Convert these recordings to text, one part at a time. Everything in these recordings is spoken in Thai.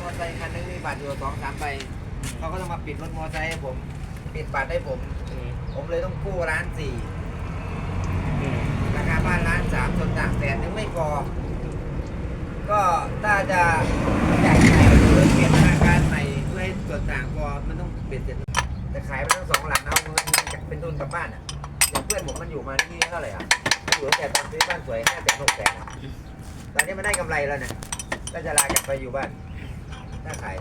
มอเตอร์ไซค์คันนึงมีบัตรอยู่สองสามใบเขาก็ต้องมาปิดรถมอเตอร์ไซค์ให้ผม ปิดบัตรให้ผมอืมผมเลยต้องกู้ร้านสี่อืมราคาบ้านร้านสามส่วนต่างแสนนึงไม่พอก็ถ้าจะอยากขายหรือเปลี่ยนธนาคารใหม่เพื่อให้ส่วนต่างพอมันต้องเปลี่ยนเสร็จแต่ขายไปทั้งสองหลังเอาเงินเป็นทุนกลับบ้านอะอย่างเพื่อนผมมันอยู่มาที่นี่เท่าไหร่อะอยู่ตั้งแต่ตอนซื้อบ้านสวยห้าแสนหกแสนตอนนี้มันได้กำไรแล้วเนี่ยก็จะลากลับไปอยู่บ้าน ถ้าขาย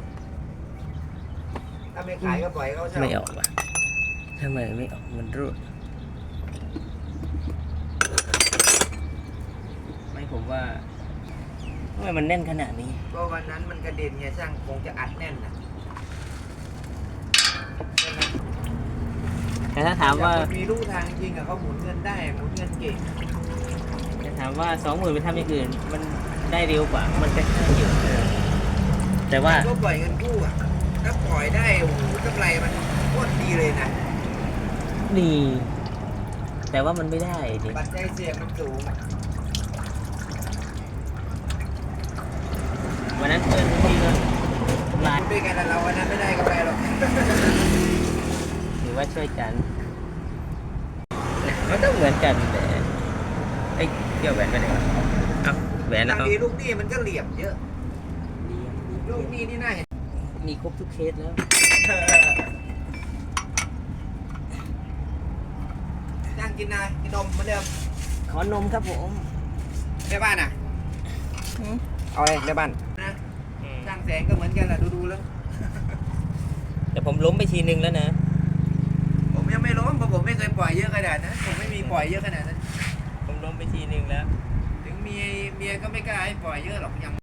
ถ้าไม่ขายก็ปล่อยเขาเช่าไม่ออกว่ะทำไมไม่ออกมันรูดไม่ผมว่าทำไมมันแน่นขนาดนี้ ก็วันนั้นมันกระเด็นไงช่างคงจะอัดแน่นนะใช่ไหมแต่ถ้าถามว่า แต่คนมีลูกทางจริงอะเขาหมุนเงินได้หมุนเงินเก่งจะถามว่าสองหมื่นไปทำอย่างอื่น มันได้เร็วกว่า มันก็ใช่อยู่ แต่ว่าก็ปล่อยเงินกู้อะถ้าปล่อยได้โอ้โหกำไรมันโคตรดีเลยนะนี่แต่ว่ามันไม่ได้ดิปัจจัยเสี่ยงมันสูงวันนั้นเพื่อนพี่ก็ไลน์ด้วยกันแล้วเราวันนั้นไม่ได้กำไรหรอกถือว่าช่วยกันมันต้องเหมือนกันแต่ไอ้ยเกี่ยวแหวนไปไหนวะเอ้าแหวนแล้บาวงเอาทีลูกหนี้มันก็เหลี่ยมเยอะ ลูกหนี้นี่น่าเห็นมีครบทุกเคสแล้ว นั่งกินนายกินนมเหมือนเดิมขอนมครับผมในบ้านอะเอาเลยในบ้านนะช่างแสงก็เหมือนกันแหละดูๆแล้ว แต่ผมล้มไปทีนึงแล้วนะ ผมยังไม่ล้มเพราะผมไม่เคยปล่อยเยอะขนาดนั้นผมไม่มีปล่อยเยอะขนาดนั้นผมล้มไปทีนึงแล้ว ถึงเมียเมียก็ไม่กล้าให้ปล่อยเยอะหรอกยัง